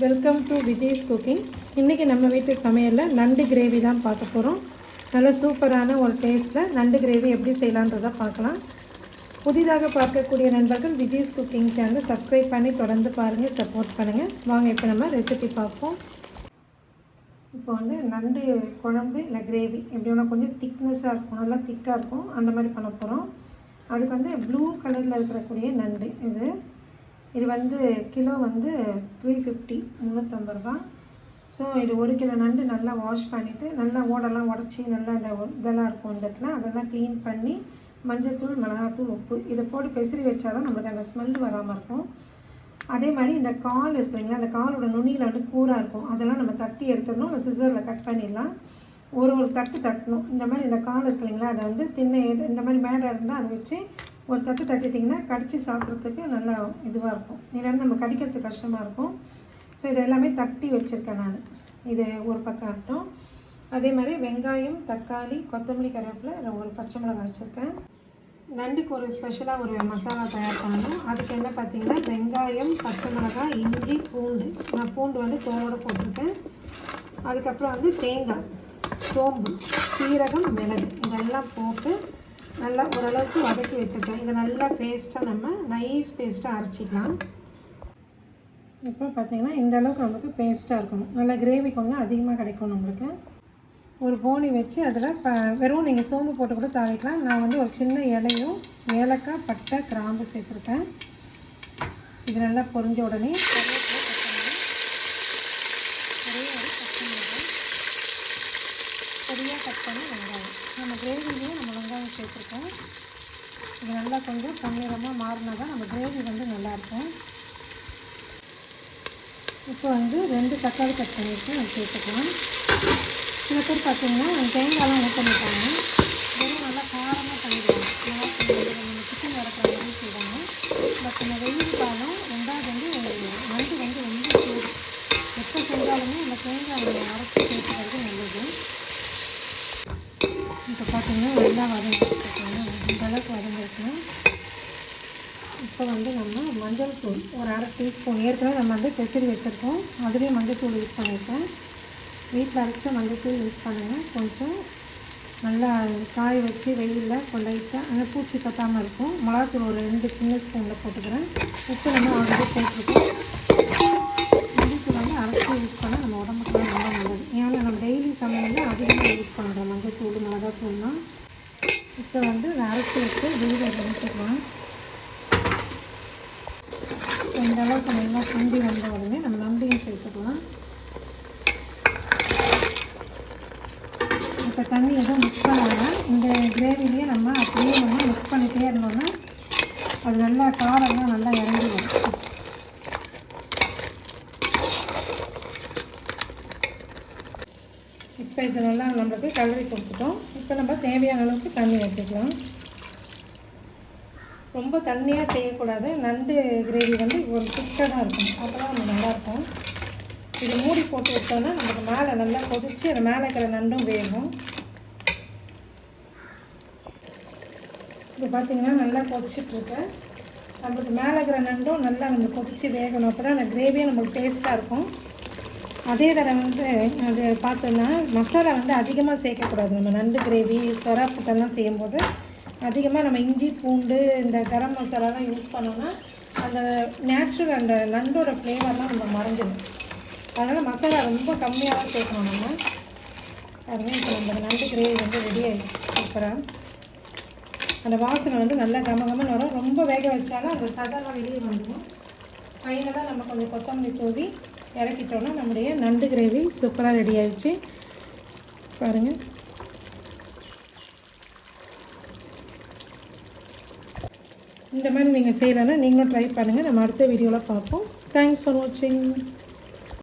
Welcome to Vijay's cooking இன்றைக்கி நம்ம வீட்டு சமையலில் நண்டு கிரேவி தான் பார்க்க போகிறோம் நல்ல சூப்பரான ஒரு டேஸ்ட்டில் நண்டு கிரேவி எப்படி செய்யலான்றதை பார்க்கலாம். புதிதாக பார்க்கக்கூடிய நண்பர்கள் விஜய்ஸ் குக்கிங் சேனல் சப்ஸ்கிரைப் பண்ணி தொடர்ந்து பாருங்கள் சப்போர்ட் பண்ணுங்கள் வாங்க இப்போ நம்ம ரெசிபி பார்ப்போம். இப்போ வந்து நண்டு குழம்பு இல்லை கிரேவி எப்படி வேணால் கொஞ்சம் திக்னஸாக இருக்கும் நல்லா திக்காக இருக்கும். அந்த மாதிரி பண்ண போகிறோம் அதுக்கு வந்து ப்ளூ கலரில் இருக்கக்கூடிய நண்டு இது. இது வந்து கிலோ வந்து த்ரீ ஃபிஃப்டி முந்நூற்றம்பது ரூபா. ஸோ இது ஒரு கிலோ நண்டு நல்லா வாஷ் பண்ணிவிட்டு நல்லா ஓடெல்லாம் உடச்சி நல்லா இந்த இதெல்லாம் இருக்கும் இந்த இடத்துல அதெல்லாம் க்ளீன் பண்ணி மஞ்சத்தூள் மிளகாத்தூள் உப்பு இதை போட்டு பெசரி வச்சாதான் நம்மளுக்கு அந்த ஸ்மெல் வராமல் இருக்கும். அதே மாதிரி இந்த கால் இருக்குங்களா இல்லைங்களா அந்த காலோட நுனியில் வந்து கூராக இருக்கும். அதெல்லாம் நம்ம தட்டி எடுத்துடணும் இல்லை சிசரில் கட் பண்ணிடலாம். ஒரு ஒரு தட்டு தட்டணும். இந்த மாதிரி இந்த கால் இருக்கு இல்லைங்களா அதை வந்து திண்ணை இந்த மாதிரி மேடை இருந்தால் அதை வச்சு ஒரு தட்டு தட்டிட்டிங்கன்னா கடித்து சாப்பிட்றதுக்கு நல்லா இதுவாக இருக்கும். இல்லைன்னா நம்ம கடிக்கிறதுக்கு கஷ்டமாக இருக்கும். ஸோ இது எல்லாமே தட்டி வச்சுருக்கேன் நான். இது ஒரு பக்கம் ஆகட்டும் அதே மாதிரி வெங்காயம் தக்காளி கொத்தமல்லி கருவேப்பில் ஒரு பச்சை மிளகாய் வச்சுருக்கேன். நண்டுக்கு ஒரு ஸ்பெஷலாக ஒரு மசாலா தயார் பண்ணணும். அதுக்கு என்ன பார்த்திங்கன்னா வெங்காயம் பச்சை மிளகாய் இஞ்சி பூண்டு. நான் பூண்டு வந்து தோலோடு போட்டிருக்கேன். அதுக்கப்புறம் வந்து தேங்காய் சோம்பு சீரகம் மிளகு. இதெல்லாம் போட்டு நல்லா ஓரளவுக்கு வதக்கி வச்சுருக்கேன். இதை நல்லா பேஸ்ட்டாக நம்ம நைஸ் பேஸ்ட்டாக அரைச்சிக்கலாம். இப்போ பார்த்தீங்கன்னா இந்த அளவுக்கு நமக்கு பேஸ்ட்டாக இருக்கணும். நல்லா கிரேவி கொஞ்சம் அதிகமாக கிடைக்கும் நம்மளுக்கு. ஒரு போனி வச்சு அதில் ப வெறும் நீங்கள் சோம்பு போட்டு கூட தாளிக்கலாம். நான் வந்து ஒரு சின்ன இலையும் ஏலக்காய் பட்டை கிராம்பு சேர்த்துருக்கேன். இது நல்லா பொரிஞ்ச உடனே பொடியாக கட் பண்ணி வெங்காயம். நம்ம கிரேவிலையும் நம்ம வெங்காயம் சேர்த்துருக்கோம். இது நல்லா கொஞ்சம் பொன்னிறமாக மாறினா தான் நம்ம கிரேவி வந்து நல்லாயிருக்கும் இப்போ வந்து ரெண்டு தக்காளி கட் பண்ணியிருக்கேன் நம்ம சேர்த்துக்கலாம். சில பேர் பார்த்திங்கன்னா தேங்காயெலாம் ஊற்ற மாட்டாங்க வெறும் நல்லா காரமாக பண்ணிடுவாங்க. நம்ம சிக்கன் வளர்க்குற மாதிரி செய்வாங்க. பட் இந்த வெயில் காலம் ரெண்டாவது வந்து நண்டு வந்து ரொம்ப சூடு. எப்போ செஞ்சாலுமே அந்த தேங்காய் அரைச்சி சேர்த்துக்கிறது நல்லது. இப்போ பார்த்திங்கன்னா நல்லா வதங்கிட்டுருக்காங்க. இந்தளவுக்கு வதங்கிருக்கணும் இப்போ வந்து நம்ம மஞ்சள் தூள் ஒரு அரை டீஸ்பூன். ஏற்கனவே நம்ம வந்து பெச்சரி வச்சுருக்கோம். அதுலேயும் மஞ்சள் தூள் யூஸ் பண்ணியிருக்கேன். வீட்டில் அரைச்ச மஞ்சள் தூள் யூஸ் பண்ணுங்கள் கொஞ்சம் நல்லா காய வச்சு வெயிலில் லைட்டாக அந்த பூச்சி பற்றாமல் இருக்கும். மிளகாத்தூள் ஒரு ரெண்டு சின்ன ஸ்பூனில் போட்டுக்கிறேன். உப்பு நம்ம ஆல்ரெடி போட்டிருக்கோம் வந்து அரைச்சி யூஸ் பண்ணால் நம்ம உடம்புக்குலாம் ரொம்ப நல்லது. ஏன்னா நம்ம டெய்லி சமையலில் அதிகமாக யூஸ் பண்ணுறோம் மஞ்சள் தூள் மிளகாத்தூள்லாம் இப்போ வந்து அரைச்சி வச்சு வெளியில் எடுத்துக்கலாம் இந்த அளவுக்கு நல்லா சுண்டி வந்த உடனே நம்ம நம்பியும் சேர்த்துக்கலாம். இப்போ தண்ணி எதுவும் மிக்ஸ் பண்ணாமல் இந்த கிரேவிலேயே நம்ம அப்படியே நம்ம மிக்ஸ் பண்ணிகிட்டே இருந்தோம்னா அது நல்லா காரம்லாம் நல்லா இறங்கி வரும் இப்போ இது நல்லா நம்மளுக்கு கலரி கொடுத்துட்டோம். இப்போ நம்ம தேவையான அளவுக்கு தண்ணி வச்சுக்கலாம். ரொம்ப தண்ணியாக செய்யக்கூடாது. நண்டு கிரேவி வந்து ஒரு திக்காக தான் இருக்கும். அப்போ தான் நம்ம நல்லாயிருக்கும் இது மூடி போட்டு விட்டோம்னா நமக்கு மேலே நல்லா கொதித்து அது மேலே இருக்கிற நண்டும் வேகும். இப்போ பார்த்தீங்கன்னா நல்லா கொதிச்சிட்ருக்கேன் நம்மளுக்கு மேலே இருக்கிற நண்டும் நல்லா நம்ம கொதித்து வேகணும். அப்போ தான் அந்த கிரேவியும் நம்மளுக்கு டேஸ்ட்டாக இருக்கும். அதே தடவை வந்து அது பார்த்தோன்னா மசாலா வந்து அதிகமாக சேர்க்கக்கூடாது. நம்ம நண்டு கிரேவி சொரா புட்டெல்லாம் செய்யும்போது அதிகமாக நம்ம இஞ்சி பூண்டு இந்த கரம் மசாலாலாம் யூஸ் பண்ணோன்னா அந்த நேச்சுரல் அந்த நண்டோட ஃப்ளேவர்லாம் நம்ம மறைஞ்சிடும் அதனால் மசாலா ரொம்ப கம்மியாக தான் சேர்க்கணும் நம்ம. அதுவே இப்போ நம்ம நண்டு கிரேவி வந்து ரெடி ஆகிடுச்சு சூப்பராக அந்த வாசனை வந்து நல்லா கம கமன்னு வரும். ரொம்ப வேக வச்சாலும் அந்த சதெல்லாம் வெளியே வந்துடும். ஃபைனலாக நம்ம கொஞ்சம் கொத்தமல்லி தூவி இறக்கிட்டோன்னா நம்முடைய நண்டு கிரேவி சூப்பராக ரெடி ஆகிடுச்சு பாருங்கள் இந்த மாதிரி நீங்கள் செய்யலைன்னா நீங்களும் ட்ரை பண்ணுங்கள் நம்ம அடுத்த வீடியோவில் பார்ப்போம். தேங்க்ஸ் ஃபார் வாட்சிங்